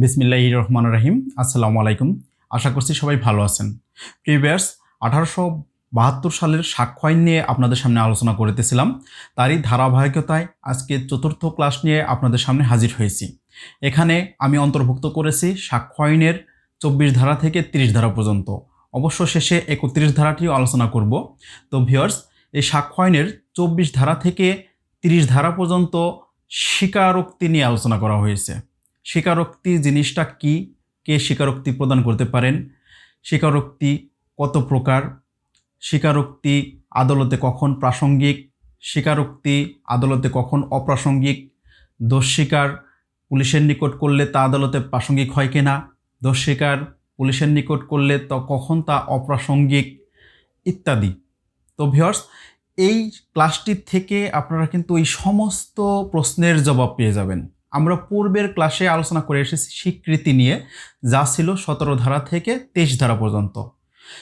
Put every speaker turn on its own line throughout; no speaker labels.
বিসমিল্লাহ রহমান রাহিম। আসসালামু আলাইকুম। আশা করছি সবাই ভালো আছেন। প্রিভিয়াস আঠারোশো বাহাত্তর সালের সাক্ষ্য আইন নিয়ে আপনাদের সামনে আলোচনা করতেছিলাম। তারই ধারাবাহিকতায় আজকে চতুর্থ ক্লাস নিয়ে আপনাদের সামনে হাজির হয়েছি। এখানে আমি অন্তর্ভুক্ত করেছি সাক্ষ্য আইনের চব্বিশ ধারা থেকে তিরিশ ধারা পর্যন্ত। অবশ্য শেষে একত্রিশ ধারাটিও আলোচনা করব। তো ভিওর্স এই সাক্ষ্য আইনের চব্বিশ ধারা থেকে তিরিশ ধারা পর্যন্ত স্বীকারোক্তি নিয়ে আলোচনা করা হয়েছে। স্বীকারোক্তি জিনিসটা কি? কে স্বীকারোক্তি প্রদান করতে পারেন? স্বীকারোক্তি কত প্রকার? স্বীকারোক্তি আদালতে কখন প্রাসঙ্গিক? স্বীকারোক্তি আদালতে কখন অপ্রাসঙ্গিক? দোষ স্বীকার পুলিশের নিকট করলে তা আদালতে প্রাসঙ্গিক হয় কিনা? দোষ স্বীকার পুলিশের নিকট করলে তো কখন তা অপ্রাসঙ্গিক? ইত্যাদি। তো ভিওর্স এই ক্লাসটির থেকে আপনারা কিন্তু এই সমস্ত প্রশ্নের জবাব পেয়ে যাবেন। আমরা পূর্বের ক্লাসে আলোচনা করে এসেছি স্বীকৃতি নিয়ে, যা ছিল সতেরো ধারা থেকে তেইশ ধারা পর্যন্ত।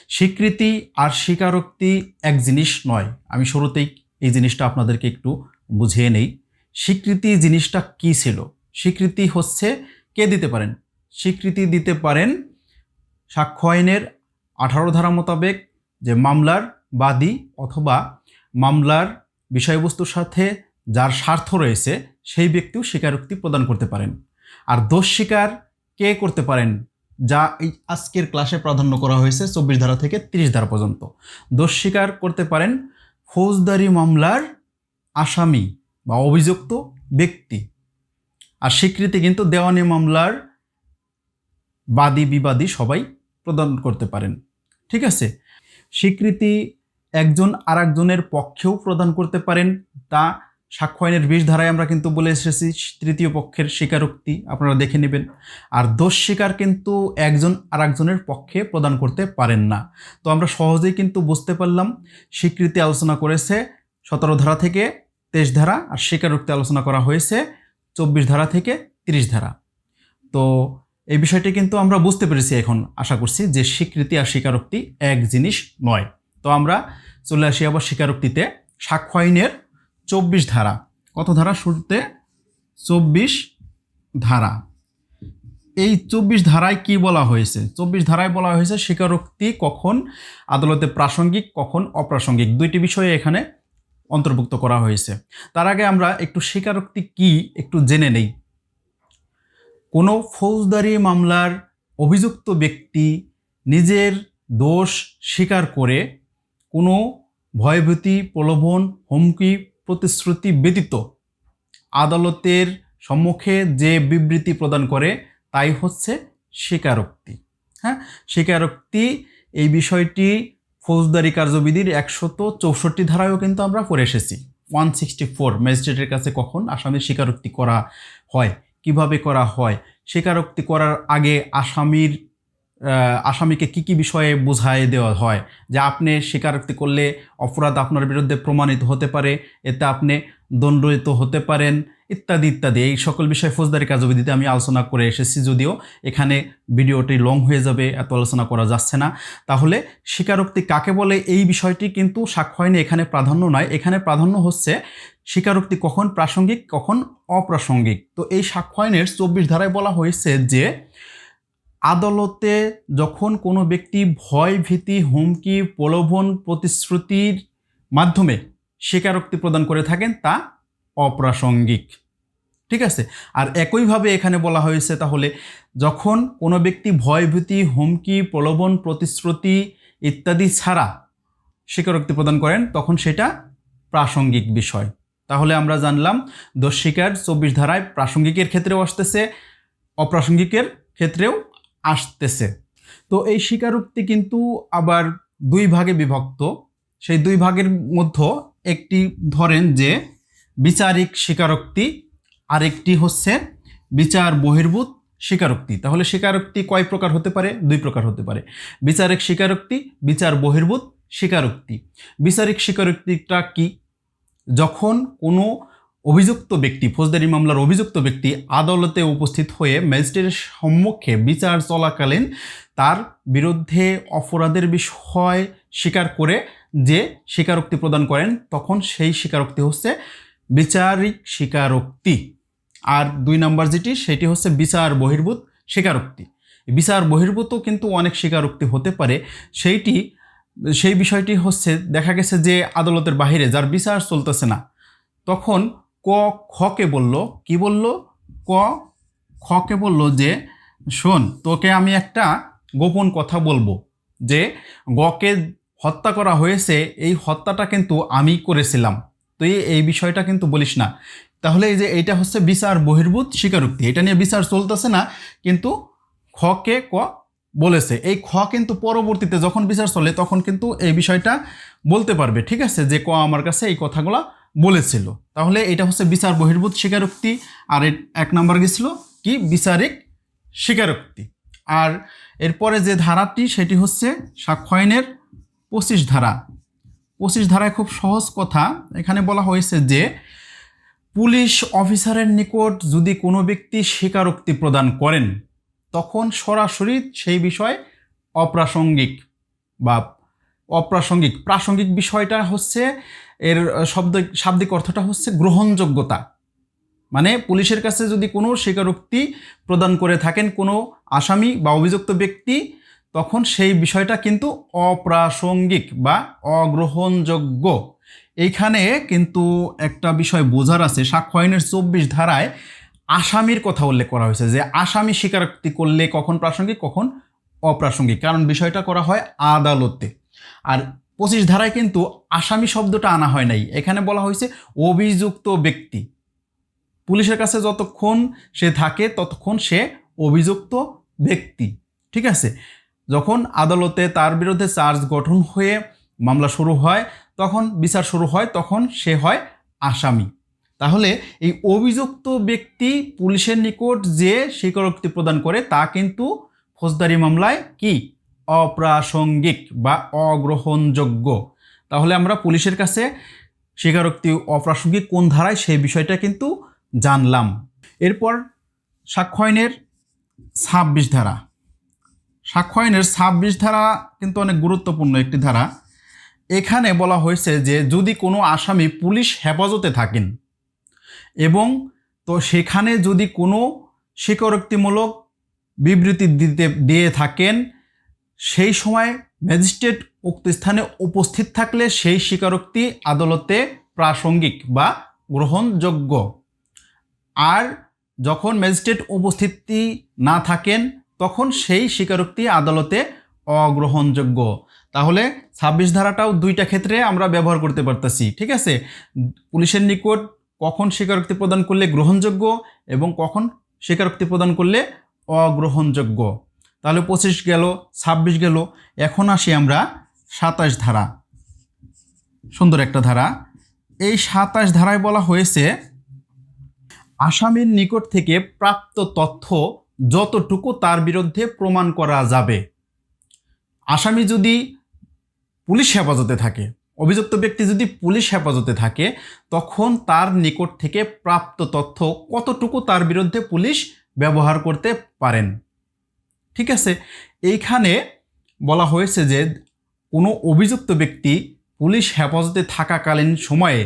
স্বীকৃতি আর স্বীকারোক্তি এক জিনিস নয়। আমি শুরুতেই এই জিনিসটা আপনাদেরকে একটু বুঝিয়ে নেই। স্বীকৃতি জিনিসটা কি ছিল? স্বীকৃতি হচ্ছে কে দিতে পারেন? স্বীকৃতি দিতে পারেন সাক্ষ্য আইনের আঠারো ধারা মোতাবেক যে মামলার বাদী অথবা মামলার বিষয়বস্তুর সাথে যার স্বার্থ রয়েছে, সেই ব্যক্তিও স্বীকারোক্তি প্রদান করতে পারেন। আর দোষ স্বীকার কে করতে পারেন? যা এই আজকের ক্লাসে প্রাধান্য করা হয়েছে চব্বিশ ধারা থেকে তিরিশ ধারা পর্যন্ত। দোষ স্বীকার করতে পারেন ফৌজদারি মামলার আসামি বা অভিযুক্ত ব্যক্তি। আর স্বীকৃতি কিন্তু দেওয়ানি মামলার বাদী, বিবাদী সবাই প্রদান করতে পারেন। ঠিক আছে? স্বীকৃতি একজন আরেকজনের পক্ষেও প্রদান করতে পারেন। তা সাক্ষ্য আইনের বিশ ধারায় আমরা কিন্তু বলে এসেছি, তৃতীয় পক্ষের স্বীকারোক্তি আপনারা দেখে নেবেন। আর দোষ স্বীকার কিন্তু একজন আরেকজনের পক্ষে প্রদান করতে পারেন না। তো আমরা সহজেই কিন্তু বুঝতে পারলাম, স্বীকৃতি আলোচনা করেছে সতেরো ধারা থেকে তেইশ ধারা আর স্বীকারোক্তি আলোচনা করা হয়েছে চব্বিশ ধারা থেকে তিরিশ ধারা। তো এই বিষয়টি কিন্তু আমরা বুঝতে পেরেছি এখন, আশা করছি যে স্বীকৃতি আর স্বীকারোক্তি এক জিনিস নয়। তো আমরা চলে আসি আবার স্বীকারোক্তিতে। সাক্ষ্য আইনের চব্বিশ ধারা। কত ধারা শুরুতে? চব্বিশ ধারা। এই চব্বিশ ধারায় কি বলা হয়েছে? চব্বিশ ধারায় বলা হয়েছে স্বীকারোক্তি কখন, আদালতে প্রাসঙ্গিক কখন, অপ্রাসঙ্গিক। দুইটি বিষয়ে এখানে অন্তর্ভুক্ত করা হয়েছে। তার আগে আমরা একটু স্বীকারোক্তি কি একটু জেনে নেই। কোনো ফৌজদারি মামলার অভিযুক্ত ব্যক্তি নিজের দোষ স্বীকার করে কোনো ভয়ভীতি, প্রলোভন, হুমকি প্রতিশ্রুতি ব্যতীত আদালতের সম্মুখে যে বিবৃতি প্রদান করে তাই হচ্ছে স্বীকারোক্তি। হ্যাঁ? স্বীকারোক্তি এই বিষয়টি ফৌজদারি কার্যবিধির একশত চৌষট্টি ধারায়ও কিন্তু আমরা পড়ে এসেছি। ওয়ান সিক্সটি ফোর ম্যাজিস্ট্রেটের কাছে কখন আসামির স্বীকারোক্তি করা হয়, কীভাবে করা হয়, স্বীকারোক্তি করার আগে আসামির আসামিকে কি কি বিষয়ে বোঝায় দেওয়া হয়? যে আপনি স্বীকারোক্তি করলে অপরাধ আপনার বিরুদ্ধে প্রমাণিত হতে পারে, এতে আপনি দণ্ডিত হতে পারেন, ইত্যাদি ইত্যাদি। এই সকল বিষয়ে ফৌজদারি কার্যবিধিতে আমি আলোচনা করে এসেছি যদিও এখানে ভিডিওটি লং হয়ে যাবে, এত আলোচনা করা যাচ্ছে না। তাহলে স্বীকারোক্তি কাকে বলে? এই বিষয়টি কিন্তু সাক্ষ্য এখানে প্রাধান্য নয়। এখানে প্রাধান্য হচ্ছে স্বীকারোক্তি কখন প্রাসঙ্গিক, কখন অপ্রাসঙ্গিক। তো এই সাক্ষ্য আইনের চব্বিশ ধারায় বলা হয়েছে যে আদালতে যখন কোনো ব্যক্তি ভয়, ভীতি, হুমকি, প্রলোভন, প্রতিশ্রুতির মাধ্যমে স্বীকারোক্তি প্রদান করে থাকেন, তা অপ্রাসঙ্গিক। ঠিক আছে? আর একইভাবে এখানে বলা হয়েছে তাহলে, যখন কোনো ব্যক্তি ভয়, ভীতি, হুমকি, প্রলোভন, প্রতিশ্রুতি ইত্যাদি ছাড়া স্বীকারোক্তি প্রদান করেন, তখন সেটা প্রাসঙ্গিক বিষয়। তাহলে আমরা জানলাম, দোষ স্বীকার চব্বিশ ধারায় প্রাসঙ্গিকের ক্ষেত্রেও আসতেছে, অপ্রাসঙ্গিকের ক্ষেত্রেও আসতেছে। তো এই স্বীকারোক্তি কিন্তু আবার দুই ভাগে বিভক্ত। সেই দুই ভাগের মধ্যে একটি ধরেন যে বিচারিক স্বীকারোক্তি, আরেকটি হচ্ছে বিচার বহির্ভূত স্বীকারোক্তি। তাহলে স্বীকারোক্তি কয় প্রকার হতে পারে? দুই প্রকার হতে পারে। বিচারিক স্বীকারোক্তি, বিচার বহির্ভূত স্বীকারোক্তি। বিচারিক স্বীকারোক্তিটা কি? যখন কোনো অভিযুক্ত ব্যক্তি, ফৌজদারি মামলার অভিযুক্ত ব্যক্তি আদালতে উপস্থিত হয়ে ম্যাজিস্ট্রেটের সম্মুখে বিচার চলাকালীন তার বিরুদ্ধে অপরাধের বিষয় স্বীকার করে যে স্বীকারোক্তি প্রদান করেন, তখন সেই স্বীকারোক্তি হচ্ছে বিচারিক স্বীকারোক্তি। আর দুই নম্বর যেটি, সেটি হচ্ছে বিচার বহির্ভূত স্বীকারোক্তি। বিচার বহির্ভূত কিন্তু অনেক স্বীকারোক্তি হতে পারে। সেইটি, সেই বিষয়টি হচ্ছে, দেখা গেছে যে আদালতের বাহিরে যার বিচার চলতেছে না, তখন ক খকে বলল? কি বলল? ক খকে বলল যে, শোন, তোকে আমি একটা গোপন কথা বলব যে গকে হত্যা করা হয়েছে, এই হত্যাটা কিন্তু আমি করেছিলাম। তুই এই বিষয়টা কিন্তু বলিস না। তাহলে এই যে এইটা হচ্ছে বিচার বহির্ভূত স্বীকারোক্তি। এটা নিয়ে বিচার চলতেছে না, কিন্তু খকে ক বলেছে। এই খ কিন্তু পরবর্তীতে যখন বিচার চলে, তখন কিন্তু এই বিষয়টা বলতে পারবে। ঠিক আছে? যে ক আমার কাছে এই কথাগুলো বলেছিল। তাহলে এটা হচ্ছে বিচার বহির্ভূত স্বীকারোক্তি, আর এক নাম্বার গেছিল কি? বিচারিক স্বীকারোক্তি। আর এরপরে যে ধারাটি, সেটি হচ্ছে সাক্ষ্য আইনের পঁচিশ ধারা। পঁচিশ ধারায় খুব সহজ কথা, এখানে বলা হয়েছে যে পুলিশ অফিসারের নিকট যদি কোনো ব্যক্তি স্বীকারোক্তি প্রদান করেন, তখন সরাসরি সেই বিষয় অপ্রাসঙ্গিক বা অপ্রাসঙ্গিক। প্রাসঙ্গিক বিষয়টা হচ্ছে এর শব্দ শাব্দিক অর্থটা হচ্ছে গ্রহণযোগ্যতা। মানে পুলিশের কাছে যদি কোনো স্বীকারোক্তি প্রদান করে থাকেন কোনো আসামি বা অভিযুক্ত ব্যক্তি, তখন সেই বিষয়টা কিন্তু অপ্রাসঙ্গিক বা অগ্রহণযোগ্য। এইখানে কিন্তু একটা বিষয় বোঝার আছে। সাক্ষ্য আইনের চব্বিশ ধারায় আসামির কথা উল্লেখ করা হয়েছে যে আসামি স্বীকারোক্তি করলে কখন প্রাসঙ্গিক, কখন অপ্রাসঙ্গিক। কারণ বিষয়টা করা হয় আদালতে। আর পঁচিশ ধারায় কিন্তু আসামি শব্দটা আনা হয় নাই। এখানে বলা হয়েছে অভিযুক্ত ব্যক্তি। পুলিশের কাছে যতক্ষণ সে থাকে, ততক্ষণ সে অভিযুক্ত ব্যক্তি। ঠিক আছে? যখন আদালতে তার বিরুদ্ধে চার্জ গঠন হয়ে মামলা শুরু হয়, তখন বিচার শুরু হয়, তখন সে হয় আসামি। তাহলে এই অভিযুক্ত ব্যক্তি পুলিশের নিকট যে স্বীকারোক্তি প্রদান করে, তা কিন্তু ফৌজদারি মামলায় কি? অপ্রাসঙ্গিক বা অগ্রহণযোগ্য। তাহলে আমরা পুলিশের কাছে স্বীকারোক্তি অপ্রাসঙ্গিক কোন ধারায় সেই বিষয়টা কিন্তু জানলাম। এরপর সাক্ষ্য আইনের ছাব্বিশ ধারা। সাক্ষ্য আইনের ছাব্বিশ ধারা কিন্তু অনেক গুরুত্বপূর্ণ একটি ধারা। এখানে বলা হয়েছে যে যদি কোনো আসামি পুলিশ হেফাজতে থাকেন এবং তো সেখানে যদি কোনো স্বীকারোক্তিমূলক বিবৃতি দিতে, দিয়ে থাকেন সেই সময় ম্যাজিস্ট্রেট উক্ত স্থানে উপস্থিত থাকলে সেই স্বীকারোক্তি আদালতে প্রাসঙ্গিক বা গ্রহণযোগ্য। আর যখন ম্যাজিস্ট্রেট উপস্থিতি না থাকেন, তখন সেই স্বীকারোক্তি আদালতে অগ্রহণযোগ্য। তাহলে ছাব্বিশ ধারাটাও দুইটা ক্ষেত্রে আমরা ব্যবহার করতে পারতেছি, ঠিক আছে? পুলিশের নিকট কখন স্বীকারোক্তি প্রদান করলে গ্রহণযোগ্য এবং কখন স্বীকারোক্তি প্রদান করলে অগ্রহণযোগ্য। তাহলে পঁচিশ গেল, ছাব্বিশ গেল, এখন আসি আমরা সাতাশ ধারা। সুন্দর একটা ধারা। এই সাতাশ ধারায় বলা হয়েছে, আসামির নিকট থেকে প্রাপ্ত তথ্য যতটুকু তার বিরুদ্ধে প্রমাণ করা যাবে। আসামি যদি পুলিশ হেফাজতে থাকে, অভিযুক্ত ব্যক্তি যদি পুলিশ হেফাজতে থাকে, তখন তার নিকট থেকে প্রাপ্ত তথ্য কতটুকু তার বিরুদ্ধে পুলিশ ব্যবহার করতে পারেন? ঠিক আছে? এইখানে বলা হয়েছে যে কোনো অভিযুক্ত ব্যক্তি পুলিশ হেফাজতে থাকাকালীন সময়ে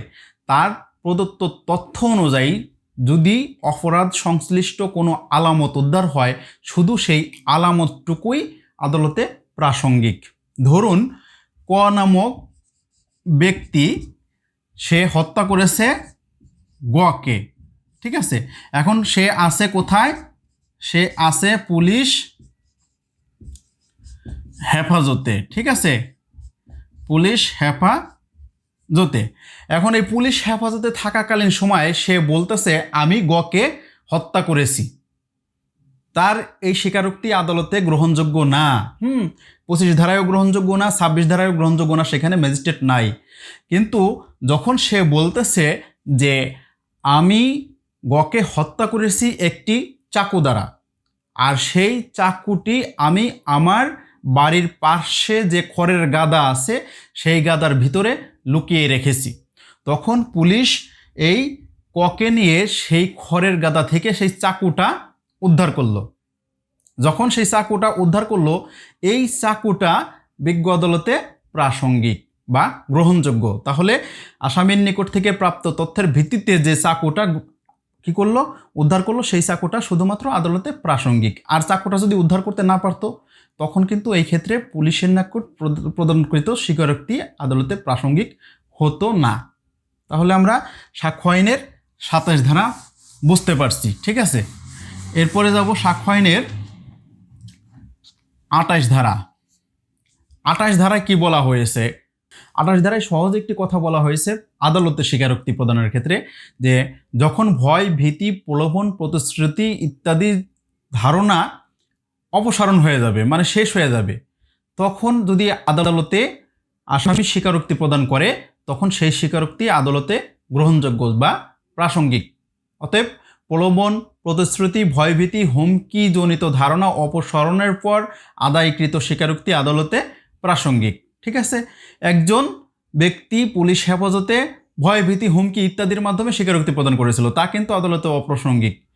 তার প্রদত্ত তথ্য অনুযায়ী যদি অপরাধ সংশ্লিষ্ট কোনো আলামত উদ্ধার হয়, শুধু সেই আলামতটুকুই আদালতে প্রাসঙ্গিক। ধরুন, ক নামক ব্যক্তি সে হত্যা করেছে গকে, ঠিক আছে? এখন সে আছে কোথায়? সে আছে পুলিশ হেফাজতে, ঠিক আছে? পুলিশ হেফাজতে। এখন এই পুলিশ হেফাজতে থাকাকালীন সময়ে সে বলতেছে, আমি গকে হত্যা করেছি। তার এই স্বীকারোক্তি আদালতে গ্রহণযোগ্য না। হুম, পঁচিশ ধারায়ও গ্রহণযোগ্য না, ছাব্বিশ ধারায়ও গ্রহণযোগ্য না, সেখানে ম্যাজিস্ট্রেট নাই। কিন্তু যখন সে বলতেছে যে, আমি গকে হত্যা করেছি একটি চাকু দ্বারা, আর সেই চাকুটি আমি আমার বাড়ির পাশে যে খড়ের গাদা আছে, সেই গাদার ভিতরে লুকিয়ে রেখেছি। তখন পুলিশ এই ককে নিয়ে সেই খড়ের গাদা থেকে সেই চাকুটা উদ্ধার করল। যখন সেই চাকুটা উদ্ধার করল, এই চাকুটা বিজ্ঞ আদালতে প্রাসঙ্গিক বা গ্রহণযোগ্য। তাহলে আসামির নিকট থেকে প্রাপ্ত তথ্যের ভিত্তিতে যে চাকুটা কি করল, উদ্ধার করল, সেই চাকুটা শুধুমাত্র আদালতে প্রাসঙ্গিক। আর চাকুটা যদি উদ্ধার করতে না পারতো তখন কিন্তু এই ক্ষেত্রে পুলিশের নাকট প্রদ- প্রদানকৃত স্বীকারোক্তি আদালতে প্রাসঙ্গিক হতো না। তাহলে আমরা সাক্ষ্য আইনের সাতাশ ধারা বুঝতে পারছি, ঠিক আছে? এরপরে যাব সাক্ষ্য আইনের আটাশ ধারা। আটাশ ধারায় কি বলা হয়েছে? আঠাশ ধারায় সহজ একটি কথা বলা হয়েছে আদালতে স্বীকারোক্তি প্রদানের ক্ষেত্রে যে যখন ভয়, ভীতি, প্রলোভন, প্রতিশ্রুতি ইত্যাদি ধারণা অপসারণ হয়ে যাবে মানে শেষ হয়ে যাবে। তখন যদি আদালতে আসামি স্বীকারোক্তি প্রদান করে, তখন সেই স্বীকারোক্তি আদালতে গ্রহণযোগ্য বা প্রাসঙ্গিক। অতএব প্রলোভন, প্রতিশ্রুতি, ভয়ভীতি হুমকি জনিত ধারণা, অপসারণের পর আদায়কৃত স্বীকারোক্তি আদালতে প্রাসঙ্গিক। ঠিক আছে? একজন ব্যক্তি পুলিশ হেফাজতে ভয়ভীতি, হুমকি ইত্যাদির মাধ্যমে স্বীকারোক্তি প্রদান করেছিল, তা কিন্তু আদালতে অপ্রাসঙ্গিক।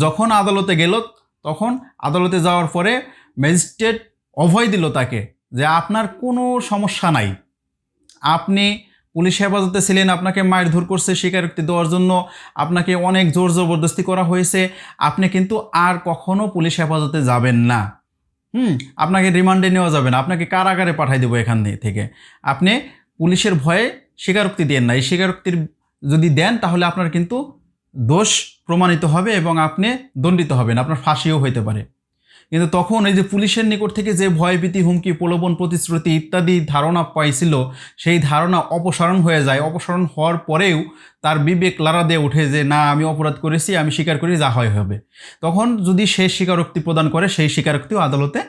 যখন আদালতে গেল তখন আদালতে যাওয়ার পরে ম্যাজিস্ট্রেট অভয় দিল তাকে যে আপনার কোনো সমস্যা নাই। আপনি পুলিশ হেফাজতে ছিলেন, আপনাকে মায়ের ধর করছে, স্বীকারোক্তি দেওয়ার জন্য আপনাকে অনেক জোর জবরদস্তি করা হয়েছে। আপনি কিন্তু আর কখনো পুলিশ হেফাজতে যাবেন না। হুম, আপনাকে রিমান্ডে নেওয়া যাবে না। আপনাকে কারাগারে পাঠাই দেবো এখান থেকে। আপনি পুলিশের ভয়ে স্বীকারোক্তি দেন না। এই স্বীকারোক্তির যদি দেন, তাহলে আপনার কিন্তু দোষ প্রমাণিত হবে এবং আপনি দণ্ডিত হবেন, আপনার ফাঁসিও হইতে পারে। কিন্তু তখন এই যে পুলিশের নিকট থেকে যে ভয়ভীতি, হুমকি, প্রলোভন, প্রতিশ্রুতি ইত্যাদি ধারণা পাইছিল, সেই ধারণা অপসারণ হয়ে যায়। অপসারণ হওয়ার পরেও তার বিবেক লারা দিয়ে ওঠে যে, না, আমি অপরাধ করেছি, আমি স্বীকার করি, যা হয় হবে। তখন যদি সে স্বীকারোক্তি প্রদান করে, সেই স্বীকারোক্তিও আদালতে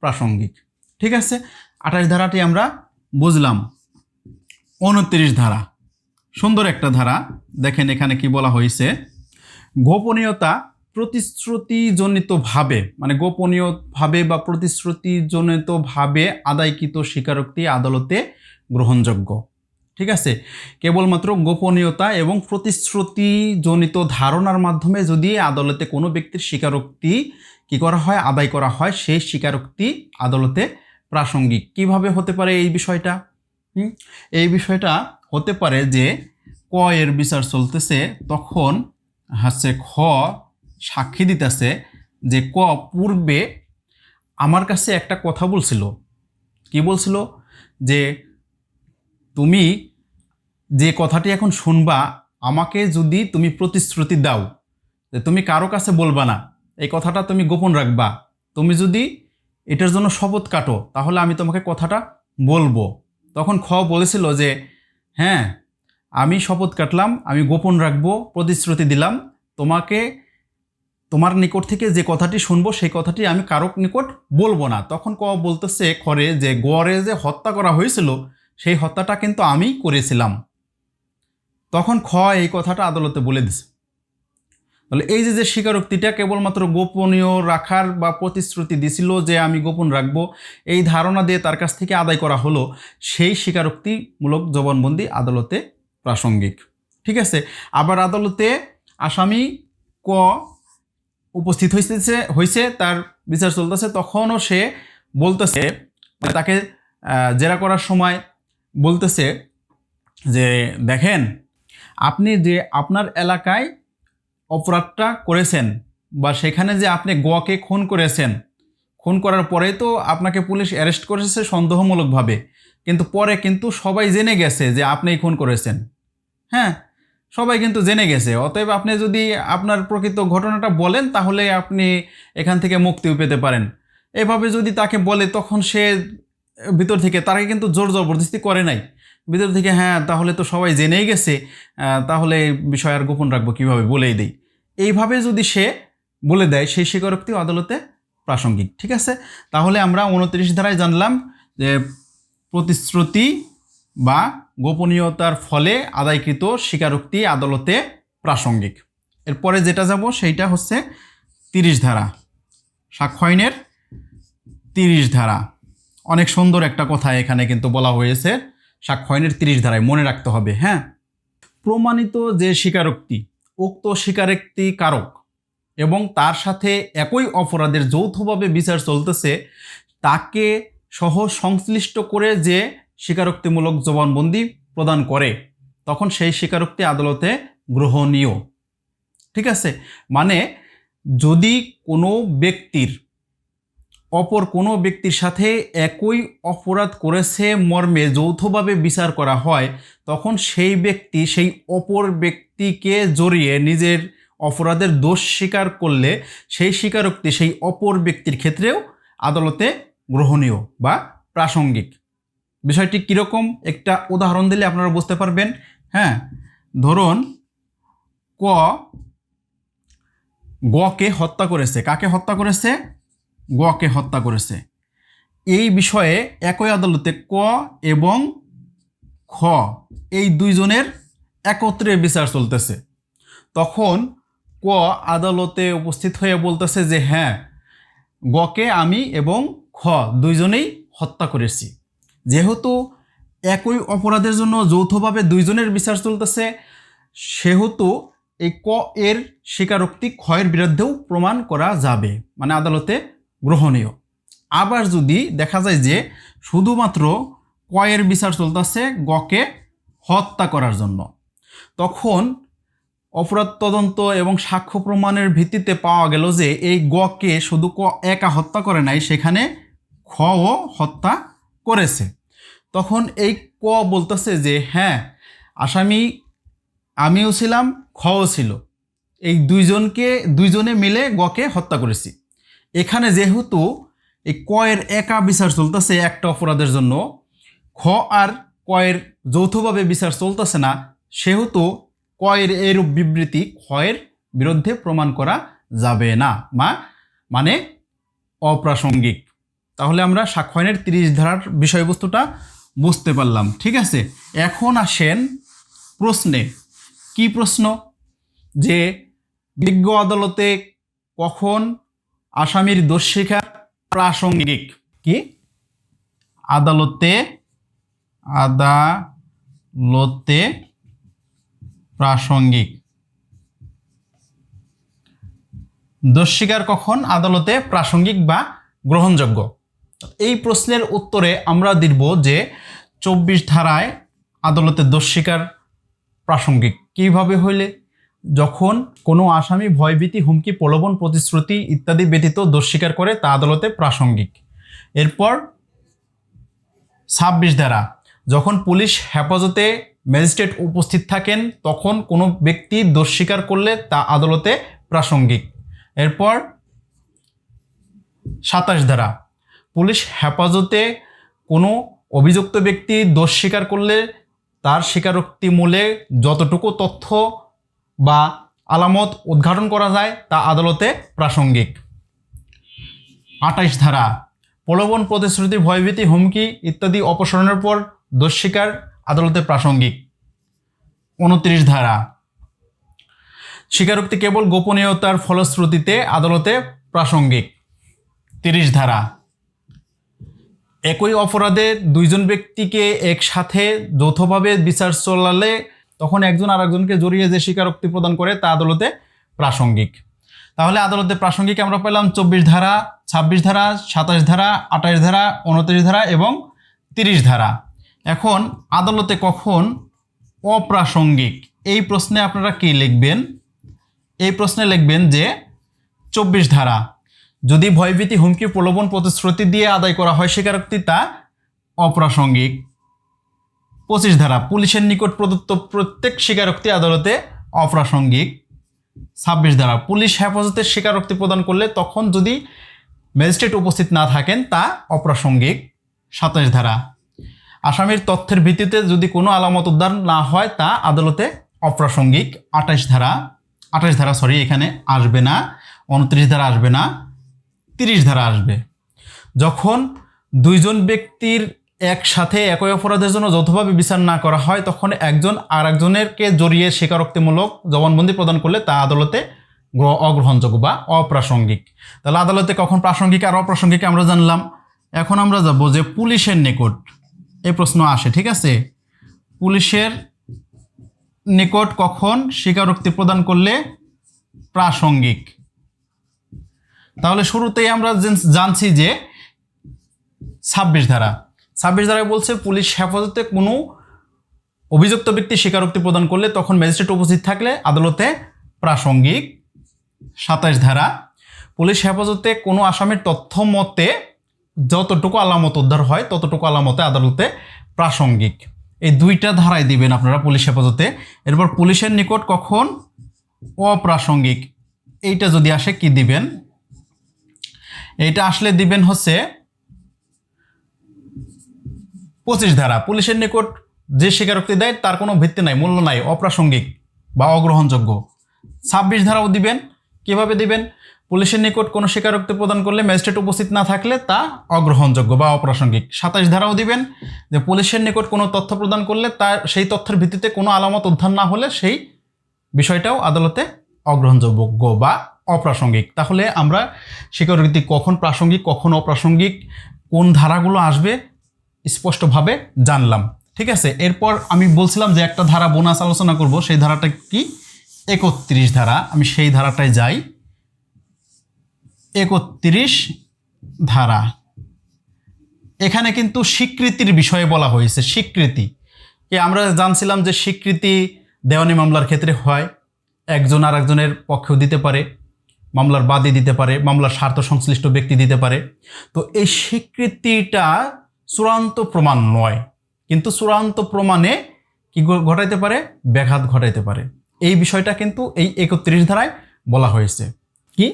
প্রাসঙ্গিক। ঠিক আছে? আঠাশ ধারাটি আমরা বুঝলাম। উনত্রিশ ধারা। সুন্দর একটা ধারা। দেখেন এখানে কি বলা হয়েছে? গোপনীয়তা প্রতিশ্রুতিজনিতভাবে মানে গোপনীয়ভাবে বা প্রতিশ্রুতিজনিতভাবে আদায়কৃত স্বীকারোক্তি আদালতে গ্রহণযোগ্য। ঠিক আছে? কেবলমাত্র গোপনীয়তা এবং প্রতিশ্রুতিজনিত ধারণার মাধ্যমে যদি আদালতে কোনো ব্যক্তির স্বীকারোক্তি কি করা হয়, আদায় করা হয়, সেই স্বীকারোক্তি আদালতে প্রাসঙ্গিক। কীভাবে হতে পারে এই বিষয়টা? এই বিষয়টা হতে পারে যে ক এর বিচার চলতেছে, তখন হচ্ছে খ সাক্ষী দিতেছে যে ক পূর্বে আমার কাছে একটা কথা বলছিল। কি বলছিল? যে তুমি যে কথাটি এখন শুনবা, আমাকে যদি তুমি প্রতিশ্রুতি দাও যে তুমি কারও কাছে বলবা না, এই কথাটা তুমি গোপন রাখবা। তুমি যদি এটার জন্য শপথ কাটো, তাহলে আমি তোমাকে কথাটা বলব। তখন খ বলেছিল যে হ্যাঁ আমি শপথ কাটলাম, আমি গোপন রাখব, প্রতিশ্রুতি দিলাম। তোমাকে, তোমার নিকট থেকে যে কথাটি শুনব, সেই কথাটি আমি কারও নিকট বলব না। তখন ক বলতেছে খরে যে, গড়ে যে হত্যা করা হয়েছিল, সেই হত্যাটা কিন্তু আমি করেছিলাম। তখন খ এই কথাটা আদালতে বলে দিছে। তাহলে এই যে যে স্বীকারোক্তিটা কেবলমাত্র গোপনীয় রাখার বা প্রতিশ্রুতি দিছিল যে আমি গোপন রাখব, এই ধারণা দিয়ে তার কাছ থেকে আদায় করা হলো, সেই স্বীকারোক্তিমূলক জবানবন্দি আদালতে প্রাসঙ্গিক। ঠিক আছে? আবার আদালতে আসামি ক উপস্থিত হইতেছে হয়েছে তার বিচার চলতেছে, তখনও সে বলতেছে মানে তাকে জেরা করার সময় বলতেছে যে, দেখেন, আপনি যে আপনার এলাকায় অপরাধটা করেছেন বা সেখানে যে আপনি গোয়াকে খুন করেছেন, খুন করার পরে তো আপনাকে পুলিশ অ্যারেস্ট করেছে সন্দেহমূলকভাবে। কিন্তু পরে কিন্তু সবাই জেনে গেছে যে আপনিই খুন করেছেন। হ্যাঁ সবাই কিন্তু জেনে গেছে। অতএব আপনি যদি আপনার প্রকৃত ঘটনাটা বলেন, তাহলে আপনি এখান থেকে মুক্তিও পেতে পারেন। এভাবে যদি তাকে বলে, তখন সে ভিতর থেকে তারাকে কিন্তু জোর জবরদস্তি করে নাই। ভিতর থেকে হ্যাঁ তাহলে তো সবাই জেনেই গেছে তাহলে বিষয় আর গোপন রাখব কীভাবে? বলেই দেই। এইভাবে যদি সে বলে দেয় সেই স্বীকারোক্তিও আদালতে প্রাসঙ্গিক, ঠিক আছে? তাহলে আমরা উনত্রিশ ধারায় জানলাম যে প্রতিশ্রুতি বা গোপনীয়তার ফলে আদায়কৃত স্বীকারোক্তি আদালতে প্রাসঙ্গিক। এরপরে যেটা যাব, সেইটা হচ্ছে তিরিশ ধারা সাক্ষ্য আইনের তিরিশ ধারা। অনেক সুন্দর একটা কথা এখানে কিন্তু বলা হয়েছে। সাক্ষ্য আইনের তিরিশ ধারায় মনে রাখতে হবে হ্যাঁ? প্রমাণিত যে স্বীকারোক্তি, উক্ত স্বীকারোক্তি কারক এবং তার সাথে একই অপরাধের যৌথভাবে বিচার চলতেছে, তাকে সহ সংশ্লিষ্ট করে যে স্বীকারোক্তিমূলক জবানবন্দি প্রদান করে, তখন সেই স্বীকারোক্তি আদালতে গ্রহণীয়। ঠিক আছে? মানে যদি কোনো ব্যক্তির অপর কোনো ব্যক্তির সাথে একই অপরাধ করেছে মর্মে যৌথভাবে বিচার করা হয়, তখন সেই ব্যক্তি, সেই অপর ব্যক্তিকে জড়িয়ে নিজের অপরাধের দোষ স্বীকার করলে সেই স্বীকারোক্তি সেই অপর ব্যক্তির ক্ষেত্রেও আদালতে গ্রহণীয় বা প্রাসঙ্গিক। বিষয়টি কীরকম? একটা উদাহরণ দিলে আপনারা বুঝতে পারবেন। হ্যাঁ ধরুন ক গকে হত্যা করেছে, কাকে হত্যা করেছে? গকে হত্যা করেছে। এই বিষয়ে একই আদালতে ক এবং খ এই দুইজনের একত্রে বিচার চলতেছে। তখন ক আদালতে উপস্থিত হয়ে বলতেছে যে হ্যাঁ গকে আমি এবং খ দুইজনেই হত্যা করেছি। যেহেতু একই অপরাধের জন্য যৌথভাবে দুইজনের বিচার চলতেছে, সেহেতু এই ক এর স্বীকারোক্তি ক্ষয়ের বিরুদ্ধেও প্রমাণ করা যাবে। মানে আদালতে গ্রহণীয়। আবার যদি দেখা যায় যে শুধুমাত্র কয়ের বিচার চলতেছে গকে হত্যা করার জন্য, তখন অপরাধ তদন্ত এবং সাক্ষ্য প্রমাণের ভিত্তিতে পাওয়া গেল যে এই গকে শুধু ক একা হত্যা করে নাই, সেখানে খও হত্যা করেছে। তখন এই ক বলতেছে যে হ্যাঁ আসামি আমিও ছিলাম, খও ছিল। এই দুইজনকে, দুইজনে মিলে গকে হত্যা করেছি। এখানে যেহেতু এই কয়ের একা বিচার চলতেছে একটা অপরাধের জন্য, খ আর কয়ের যৌথভাবে বিচার চলতেছে না, সেহেতু কয়ের এরূপ বিবৃতি ক্ষয়ের বিরুদ্ধে প্রমাণ করা যাবে না। মা মানে অপ্রাসঙ্গিক। তাহলে আমরা সাক্ষ্যয়নের তিরিশ ধারার বিষয়বস্তুটা বুঝতে পারলাম, ঠিক আছে? এখন আসেন প্রশ্নে। কি প্রশ্ন? যে বিজ্ঞ আদালতে কখন আসামির দোষ স্বীকার প্রাসঙ্গিক। কি? আদালতে আদালতে প্রাসঙ্গিক। দোষ স্বীকার কখন? আদালতে প্রাসঙ্গিক বা গ্রহণযোগ্য। এই প্রশ্নের উত্তরে আমরা দিব যে চব্বিশ ধারায় আদালতে দোষ স্বীকার প্রাসঙ্গিক। কীভাবে হইলে? যখন কোনো আসামি ভয়ভীতি, হুমকি, প্রলোভন, প্রতিশ্রুতি ইত্যাদি ব্যতীত দোষ স্বীকার করে, তা আদালতে প্রাসঙ্গিক। এরপর ছাব্বিশ ধারা, যখন পুলিশ হেফাজতে ম্যাজিস্ট্রেট উপস্থিত থাকেন, তখন কোনো ব্যক্তি দোষ স্বীকার করলে তা আদালতে প্রাসঙ্গিক। এরপর সাতাশ ধারা, পুলিশ হেফাজতে কোনো অভিযুক্ত ব্যক্তি দোষ স্বীকার করলে তার স্বীকারোক্তি মূলে যতটুকু তথ্য বা আলামত উদ্ঘাটন করা যায় তা আদালতে প্রাসঙ্গিক। আঠাইশ ধারা, প্রলোভন প্রতিশ্রুতি, ভয়ভীতি, হুমকি ইত্যাদি অপসারণের পর দোষ স্বীকার আদালতে প্রাসঙ্গিক। উনত্রিশ ধারা, স্বীকারোক্তি কেবল গোপনীয়তার ফলশ্রুতিতে আদালতে প্রাসঙ্গিক। তিরিশ ধারা, একই অপরাধে দুইজন ব্যক্তিকে একসাথে যৌথভাবে বিচার চলালে তখন একজন আরেকজনকে জড়িয়ে যে স্বীকারোক্তি প্রদান করে তা আদালতে প্রাসঙ্গিক। তাহলে আদালতে প্রাসঙ্গিক আমরা পেলাম চব্বিশ ধারা, ছাব্বিশ ধারা, সাতাশ ধারা, আঠাশ ধারা, উনত্রিশ ধারা এবং তিরিশ ধারা। এখন আদালতে কখন অপ্রাসঙ্গিক? এই প্রশ্নে আপনারা কি লিখবেন? এই প্রশ্নে লিখবেন যে চব্বিশ ধারা। যদি ভয়ভীতি, হুমকি, প্রলোভন, প্রতিশ্রুতি দিয়ে আদায় করা হয় স্বীকারোক্তি, তা অপ্রাসঙ্গিক। পঁচিশ ধারা, পুলিশের নিকট প্রদত্ত প্রত্যেক স্বীকারোক্তি আদালতে অপ্রাসঙ্গিক। ছাব্বিশ ধারা, পুলিশ হেফাজতের স্বীকারোক্তি প্রদান করলে তখন যদি ম্যাজিস্ট্রেট উপস্থিত না থাকেন, তা অপ্রাসঙ্গিক। সাতাশ ধারা, আসামির তথ্যের ভিত্তিতে যদি কোনো আলামত উদ্ধার না হয়, তা আদালতে অপ্রাসঙ্গিক। আঠাশ ধারা আঠাশ ধারা সরি এখানে আসবে না। উনত্রিশ ধারা আসবে না, তিরিশ ধারা আসবে। যখন দুইজন ব্যক্তির একসাথে একই অপরাধের জন্য যৌথভাবে বিচার না করা হয়, তখন একজন আর একজনেরকে জড়িয়ে স্বীকারোক্তিমূলক জবানবন্দি প্রদান করলে তা আদালতে গ্র- অগ্রহণযোগ্য বা অপ্রাসঙ্গিক। তাহলে আদালতে কখন প্রাসঙ্গিক আর অপ্রাসঙ্গিক আমরা জানলাম। এখন আমরা যাব যে পুলিশের নিকট এই প্রশ্ন আসে, ঠিক আছে? পুলিশের নিকট কখন স্বীকারোক্তি প্রদান করলে প্রাসঙ্গিক? তাহলে শুরুতেই আমরা জানছি যে ছাব্বিশ ধারা। ছাব্বিশ ধারায় বলছে, পুলিশ হেফাজতে কোনো অভিযুক্ত ব্যক্তি স্বীকারোক্তি প্রদান করলে তখন ম্যাজিস্ট্রেট উপস্থিত থাকলে আদালতে প্রাসঙ্গিক। সাতাশ ধারা, পুলিশ হেফাজতে কোনো আসামির তথ্য মতে যতটুকু আলামত উদ্ধার হয়, ততটুকু আলামতে আদালতে প্রাসঙ্গিক। এই দুইটা ধারায় দিবেন আপনারা পুলিশ হেফাজতে। এরপর পুলিশের নিকট কখন অপ্রাসঙ্গিক, এইটা যদি আসে কি দিবেন? এইটা আসলে দিবেন হচ্ছে পঁচিশ ধারা, পুলিশের নিকট যে স্বীকারোক্তি দেয়, তার কোনো ভিত্তি নাই, মূল্য নাই, অপ্রাসঙ্গিক বা অগ্রহণযোগ্য। ছাব্বিশ ধারাও দিবেন। কীভাবে দিবেন? পুলিশের নিকট কোনো স্বীকারোক্তি প্রদান করলে ম্যাজিস্ট্রেট উপস্থিত না থাকলে তা অগ্রহণযোগ্য বা অপ্রাসঙ্গিক। সাতাশ ধারাও দিবেন যে পুলিশের নিকট কোনো তথ্য প্রদান করলে তার সেই তথ্যের ভিত্তিতে কোনো আলামত উদ্ধার না হলে সেই বিষয়টাও আদালতে অগ্রহণযোগ্য বা অপ্রাসঙ্গিক। তাহলে আমরা স্বীকারোক্তি কখন প্রাসঙ্গিক, কখন অপ্রাসঙ্গিক, কোন ধারাগুলো আসবে স্পষ্টভাবে জানলাম। ঠিক আছে? এরপর আমি বলছিলাম যে একটা ধারা বোনাস আলোচনা করব। সেই ধারাটা কি? একত্রিশ ধারা। আমি সেই ধারাটায় যাই। একত্রিশ ধারা। এখানে কিন্তু স্বীকৃতির বিষয়ে বলা হয়েছে। স্বীকৃতি। কি আমরা জানছিলাম যে স্বীকৃতি দেওয়ানি মামলার ক্ষেত্রে হয়। একজন আর একজনের পক্ষেও দিতে পারে। মামলার বাদী দিতে পারে। মামলার স্বার্থ সংশ্লিষ্ট ব্যক্তি দিতে পারে। তো এই স্বীকৃতিটা চূড়ান্ত প্রমাণ নয়। কিন্তু চূড়ান্ত প্রমাণে কি ঘটাইতে পারে? ব্যাঘাত ঘটাইতে পারে। এই বিষয়টা কিন্তু এই একত্রিশ ধারায় বলা হয়েছে। কি?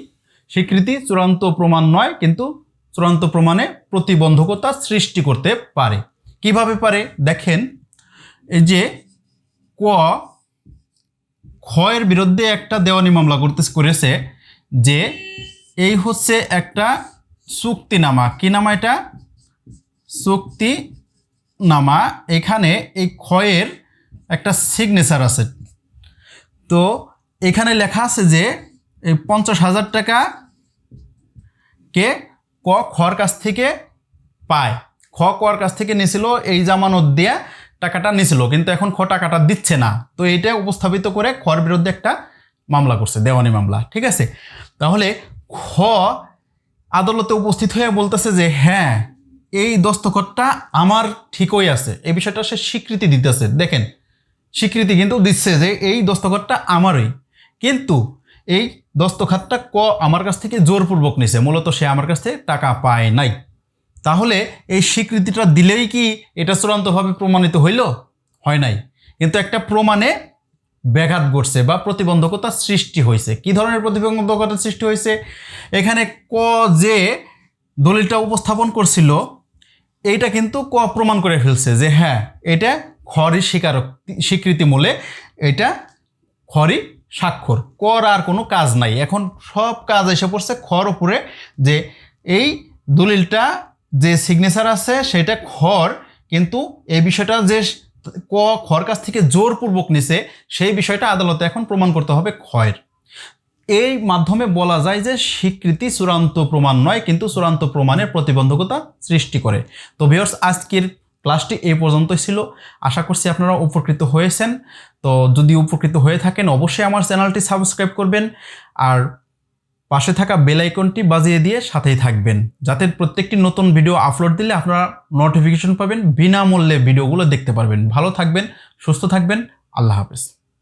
স্বীকৃতি চূড়ান্ত প্রমাণ নয়, কিন্তু চূড়ান্ত প্রমাণে প্রতিবন্ধকতা সৃষ্টি করতে পারে। কীভাবে পারে? দেখেন, এই যে ক ক্ষয়ের বিরুদ্ধে একটা দেওয়ানি মামলা করতে করেছে যে এই হচ্ছে একটা চুক্তিনামা। কি নামা এটা? চুক্তি নামা, এখানে এই ক্ষয়ের একটা সিগনেচার আছে। তো এখানে লেখা আছে যে, এই পঞ্চাশ হাজার টাকা কে ক খর কাছ থেকে পায়। খ কর কাছ থেকে নিয়েছিল এই জামানত দিয়ে টাকাটা নিছিল, কিন্তু এখন খ টাকাটা দিচ্ছে না। তো এইটা উপস্থাপিত করে খর বিরুদ্ধে একটা মামলা করছে, দেওয়ানি মামলা, ঠিক আছে? তাহলে খ আদালতে উপস্থিত হয়ে বলতেছে যে হ্যাঁ এই দস্তখতটা আমার ঠিকই আছে। এই বিষয়টা সে স্বীকৃতি দিতেছে। দেখেন, স্বীকৃতি কিন্তু দিচ্ছে যে এই দস্তখতটা আমারই। কিন্তু এই দস্তখতটা ক আমার কাছ থেকে জোরপূর্বক নিছে, মূলত সে আমার কাছ থেকে টাকা পায় নাই। তাহলে এই স্বীকৃতিটা দিলেই কি এটা চূড়ান্তভাবে প্রমাণিত হইল? হয় নাই। কিন্তু একটা প্রমাণে ব্যাঘাত ঘটছে বা প্রতিবন্ধকতা সৃষ্টি হয়েছে কি ধরনের প্রতিবন্ধকতা সৃষ্টি হয়েছে এখানে ক যে দলিলটা উপস্থাপন করছিল এইটা কিন্তু ক প্রমাণ করে ফেলছে যে হ্যাঁ এটা খরই স্বীকারোক্তি স্বীকৃতি মূলে এটা খরই স্বাক্ষর। কর আর কোনো কাজ নাই। এখন সব কাজ এসে পড়ছে খর উপরে যে এই দলিলটা যে সিগনেচার আছে সেটা খর, কিন্তু এই বিষয়টা যে ক খর কাছ থেকে জোরপূর্বক নিছে, সেই বিষয়টা আদালতে এখন প্রমাণ করতে হবে খয়ের। এই মাধ্যমে বলা যায় যে স্বীকৃতি চূড়ান্ত প্রমাণ নয়, কিন্তু চূড়ান্ত প্রমাণের প্রতিবন্ধকতা সৃষ্টি করে। তো ভিওর্স আজকের ক্লাসটি এই পর্যন্তই ছিল। আশা করছি আপনারা উপকৃত হয়েছেন। তো যদি উপকৃত হয়ে থাকেন, অবশ্যই আমার চ্যানেলটি সাবস্ক্রাইব করবেন আর পাশে থাকা বেল আইকনটি বাজিয়ে দিয়ে সাথেই থাকবেন, যাতে প্রত্যেকটি নতুন ভিডিও আপলোড দিলে আপনারা নোটিফিকেশন পাবেন, বিনামূল্যে ভিডিওগুলো দেখতে পারবেন। ভালো থাকবেন, সুস্থ থাকবেন। আল্লাহ হাফেজ।